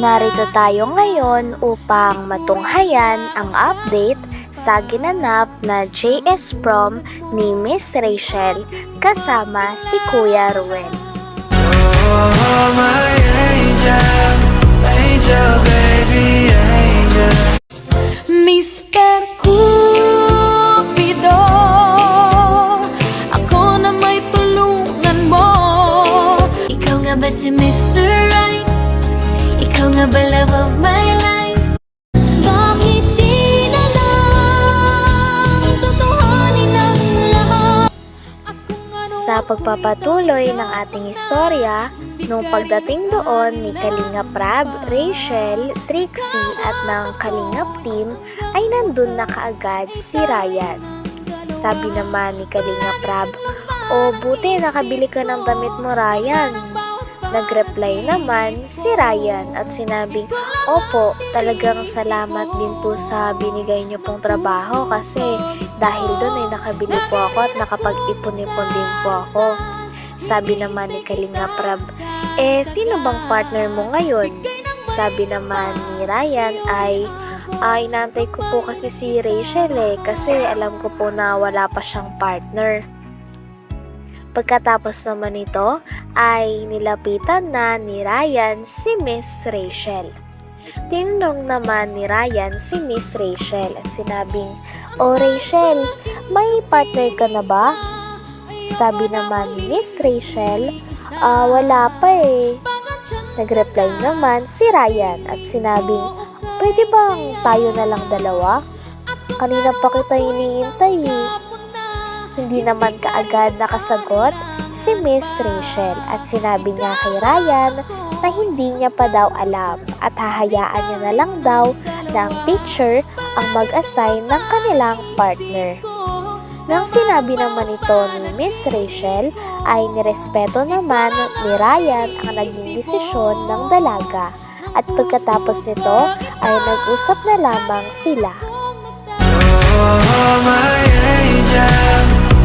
Narito tayo ngayon upang matunghayan ang update sa ginanap na JS Prom ni Miss Rachel kasama si Kuya Ruel. Oh, my angel, Pagpapatuloy ng ating istorya, nung pagdating doon ni Kalingap Rab, Rachel, Trixie at ng Kalingap team ay nandun na kaagad si Ryan. Sabi naman ni Kalingap Rab, O buti nakabili ka ng damit mo Ryan. Nag-reply naman si Ryan at sinabing, Opo, talagang salamat din po sa binigay niyo pong trabaho kasi dahil doon ay nakabili po ako at nakapag-ipon-ipon din po ako. Sabi naman ni Kalinga Prab, eh sino bang partner mo ngayon? Sabi naman ni Ryan ay, ay nantay ko po kasi si Rachel eh kasi alam ko po na wala pa siyang partner. Pagkatapos naman nito ay nilapitan na ni Ryan si Miss Rachel. Tinanong naman ni Ryan si Miss Rachel at sinabing, O Rachel, may partner ka na ba? Sabi naman ni Miss Rachel, ah wala pa eh. Nag-reply naman si Ryan at sinabing, pwede bang tayo na lang dalawa? Kanina pa kita iniintay eh. Hindi naman kaagad nakasagot si Miss Rachel at sinabi niya kay Ryan na hindi niya pa daw alam at hahayaan niya na lang daw ang teacher ang mag-assign ng kanilang partner. Nang sinabi naman ito ni Miss Rachel ay nirespeto naman ni Ryan ang naging desisyon ng dalaga at pagkatapos nito ay nag-usap na lamang sila. Oh, my angel,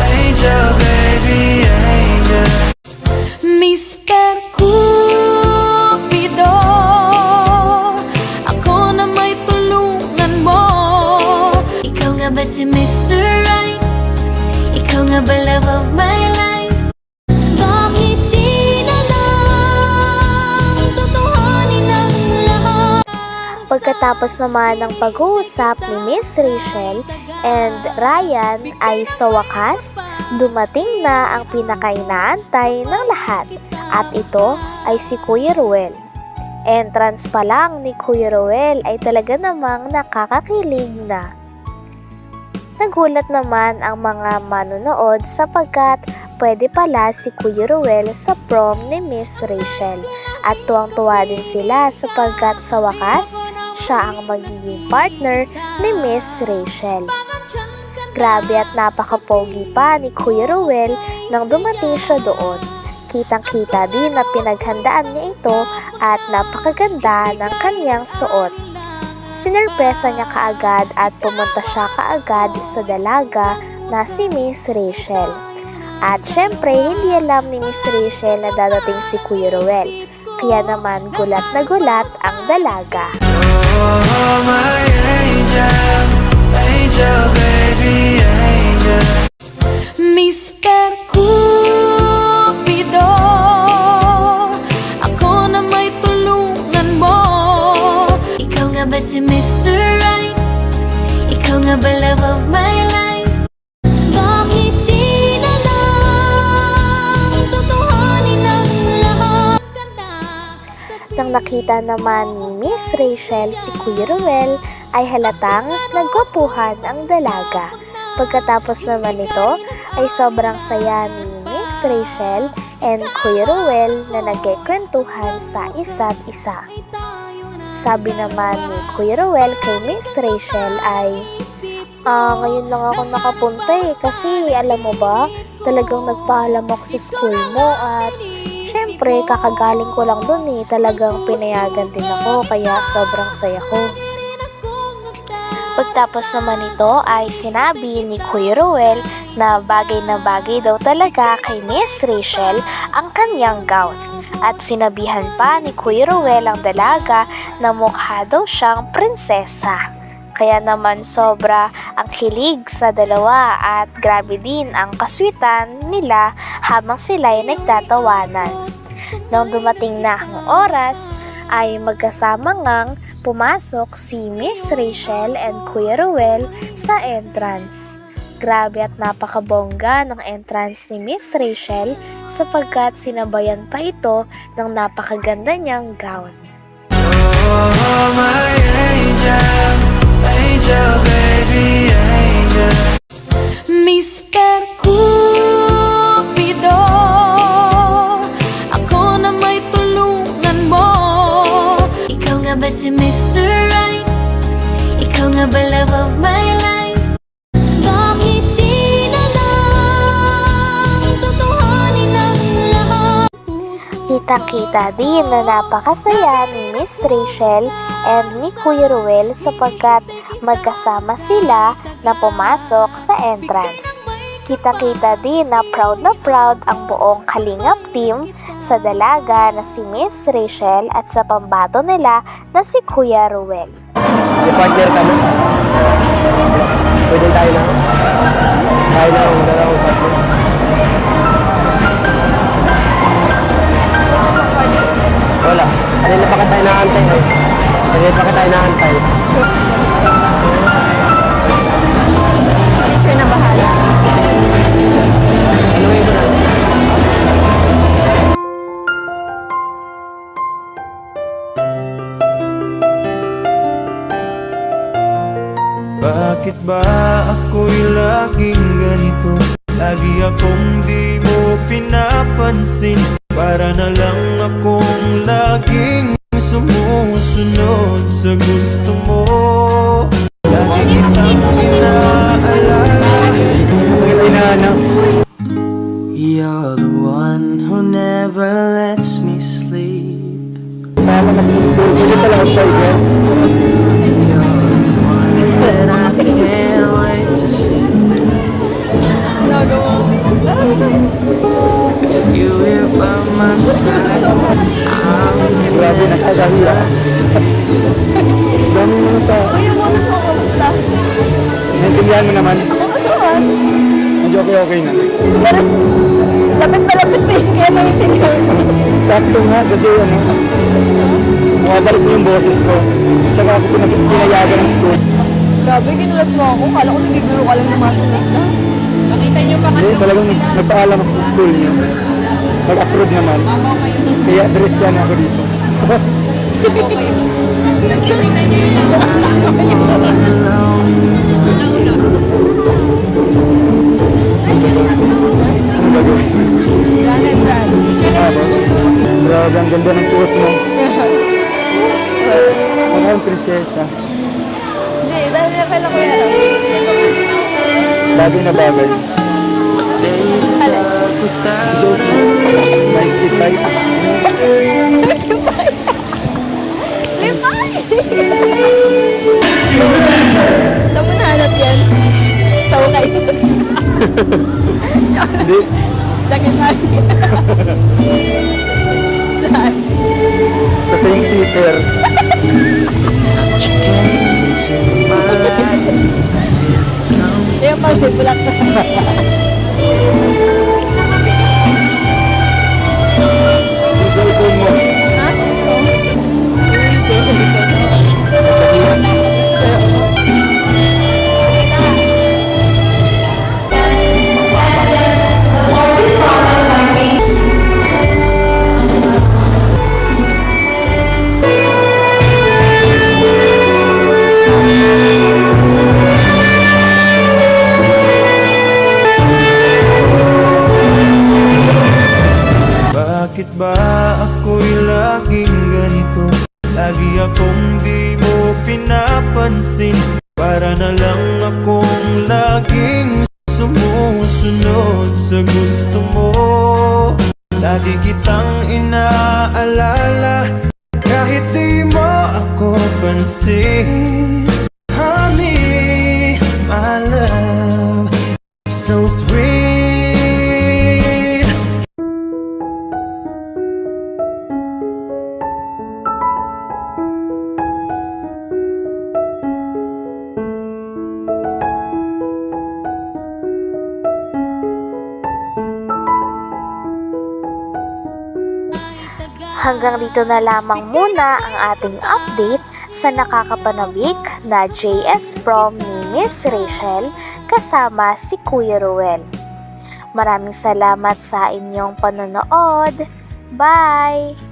angel, baby, angel. Mr. nga ba si Mr. Right? Ikaw nga ba love of my life? Bakit di na Tutuhanin ang lahat? Pagkatapos naman ng pag-uusap ni Miss Rachel and Ryan ay sa wakas, dumating na ang pinakainaantay ng lahat at ito ay si Kuya Ruel. Entrance pa lang ni Kuya Ruel ay talaga namang nakakakilig na. Nagulat naman ang mga manonood sapagkat pwede pala si Kuya Ruel sa prom ni Miss Rachel at tuwang-tuwa din sila sapagkat sa wakas siya ang magiging partner ni Miss Rachel. Grabe at napaka-pogi pa ni Kuya Ruel nang dumating siya doon. Kitang-kita din na pinaghandaan niya ito at napakaganda ng kanyang suot. Sinerpresa niya kaagad at pumunta siya kaagad sa dalaga na si Miss Rachel. At syempre, hindi alam ni Miss Rachel na dadating si Kuya Ruel. Kaya naman gulat na gulat ang dalaga. Oh, my angel, angel, baby, angel. Nang nakita naman ni Miss Rachel si Kuya Ruel ay halatang nagwapuhan ang dalaga. Pagkatapos naman nito ay sobrang saya ni Miss Rachel and Kuya Ruel na nagkikwentuhan sa isa't isa. Sabi naman ni Kuya Ruel kay Miss Rachel ay Ah, ngayon lang ako nakapunta eh kasi alam mo ba, talagang nagpaalam ako sa school mo at syempre kakagaling ko lang dun eh, talagang pinayagan din ako kaya sobrang saya ko. Pagtapos naman nito ay sinabi ni Kuya Ruel na bagay na bagay daw talaga kay Miss Rachel ang kanyang gown. at sinabihan pa ni Kuya Ruel ang dalaga na mukha daw siyang prinsesa. Kaya naman sobra ang kilig sa dalawa at grabe din ang kaswitan nila habang sila ay nagtatawanan. Nang dumating na ang oras, ay magkasama ngang pumasok si Miss Rachel and Kuya Ruel sa entrance. Grabe at napakabongga ng entrance ni Miss Rachel sapagkat sinabayan pa ito ng napakaganda niyang gown. Oh, my Kitang-kita din na napakasaya ni Miss Rachel and ni Kuya Ruel sapagkat magkasama sila na pumasok sa entrance. Kita-kita din na proud na proud ang buong Kalingap team sa dalaga na si Miss Rachel at sa pambato nila na si Kuya Ruel. May partner ka na? Pwede tayo na? Tayo na ang dalawang partner. Wala. Kanina pa ka tayo naantay eh. Kanina pa ka tayo naantay. Teacher na bahala. Inuwi mo na. Bakit ba ako'y laging ganito? Lagi akong di mo pinapansin Para na lang akong laging sumusunod sa gusto mo Lagi kitang inaalala You're the one who never lets me sleep mo nag-school. Hindi pala outside yan. You're the one that I can't wait to see Nagawa mo. By my side, Grabe na kagahiya. Dami mo ta. Uy, yung boses mo, kamusta? Naintindihan mo naman. Oo naman. Medyo okay-okay na. Pero, lapit na lapit eh. Kaya maintindihan mo. Sakto nga kasi ano, mabalik mo yung boses ko. Tsaka ako pinayagan ng school. Grabe, ginulat mo ako. Kala ko nagiguro ka lang na masulit ka. Nakita niyo pa Hindi, talagang nag- nagpaalam ako sa school niyo. Nag-approve naman. Kaya diretso na ako dito. Ano gagawin? Grand entrance. Tapos, grabe ang ganda ng suot mo. Parang prinsesa. Hindi, dahil pala ko yan. Bagay na bagay. Alin? Suot mo. Nike tight. Limay! Saan mo nahanap yan? Sa ukay. Hindi. Sakit na. Saan? Sa St. Peter. Yung pang bulat na. Yung Lagi akong di mo pinapansin. Para na lang akong laging sumusunod sa gusto mo. Lagi kitang inaalala Kahit di mo ako pansin Hanggang dito na lamang muna ang ating update sa nakakapanabik na JS Prom ni Miss Rachel kasama si Kuya Ruel. Maraming salamat sa inyong panonood. Bye!